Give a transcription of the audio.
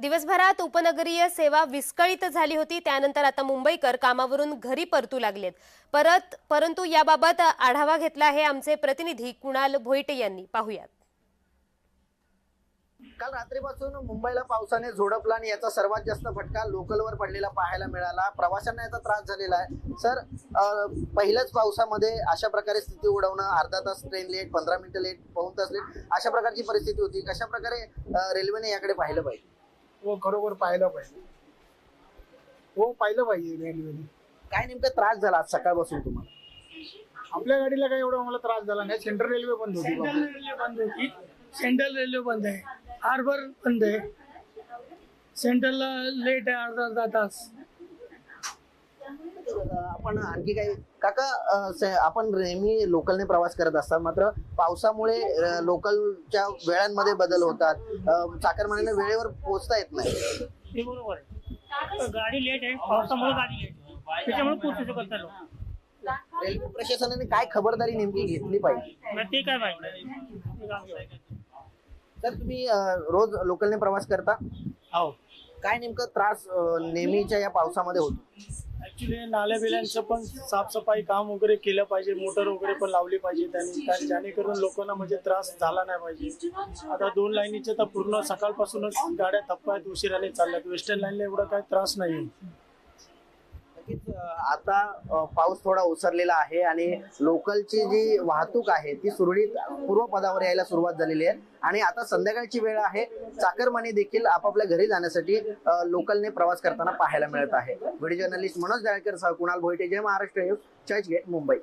दिवसभरात उपनगरीय सेवा विस्कळीत झाली होती. त्यानंतर आता मुंबईकर कामावरून घरी परतू लागलेत. परत परंतु याबाबत आढावा घेतला आहे आमचे प्रतिनिधी कुणाल भोईटे यांनी. पाहुयात. काल रात्रीपासून मुंबईला पावसाने झोडपला आणि याचा सर्वात जास्त फटका लोकलवर पडलेला पाहायला मिळाला. प्रवाशांना याचा त्रास झालेला आहे. सर पहिल्याच पावसामध्ये अशा प्रकारे स्थिती उडवणं अर्धा तास ट्रेन लेट पंधरा मिनिटं लेट पाऊन तास लेट अशा प्रकारची परिस्थिती होती. कशा प्रकारे रेल्वेने याकडे पाहिलं पाहिजे? हो खरोखर पाहिलं पाहिजे. हो पाहिलं पाहिजे रेल्वेने. काय नेमका त्रास झाला आज सकाळपासून तुम्हाला? आपल्या गाडीला काही एवढा मला त्रास झाला नाही. सेंट्रल रेल्वे बंद होती सेंट्रल रेल्वे बंद होती. सेंट्रल रेल्वे बंद आहे. हार्बर बंद आहे. सेंट्रलला लेट आहे अर्धा अर्धा तास. आपण आणखी काही काका आपण नेहमी लोकलने प्रवास करत असतात. मात्र पावसामुळे लोकलच्या वेळांमध्ये बदल होतात. चाकरमान्याने वेळेवर पोहोचता येत नाही. हे बरोबर आहे. गाडी लेट आहे. पावसामुळे गाडी लेट आहे. त्याच्यामुळे पोहोचू शकत नाही लोक. रेल्वे प्रशासनाने काय खबरदारी नेमकी घेतली पाहिजे? ते काय माहिती. तर तुम्ही रोज लोकलने प्रवास करता? हो. काय नेमकं त्रास नेहमीच्या या पावसामध्ये होतो? ऍक्च्युली नाल्या बिल्यांचं पण साफसफाई काम वगैरे केलं पाहिजे मोटर वगैरे पण लावली पाहिजे त्यांनी. कारण जेणेकरून लोकांना म्हणजे त्रास झाला नाही पाहिजे. आता दोन लाईनीचे तर पूर्ण सकाळपासूनच गाड्या थप्पा आहेत उशिराने चालल्यात. वेस्टर्न लाईनला एवढा काही त्रास नाही नक्कीच आता पाऊस थोडा ओसरलेला आहे आणि लोकलची जी वाहतूक आहे ती सुरळीत पूर्वपदावर यायला सुरुवात झालेली आहे. आणि आता संध्याकाळची वेळ आहे चाकरमानी देखील आपापल्या घरी जाण्यासाठी लोकलने प्रवास करताना पाहायला मिळत आहे. व्हिडिओ जर्नलिस्ट मनोज दाळकर सह कुणाल भोईटे जय महाराष्ट्र न्यूज चर्चगेट मुंबई.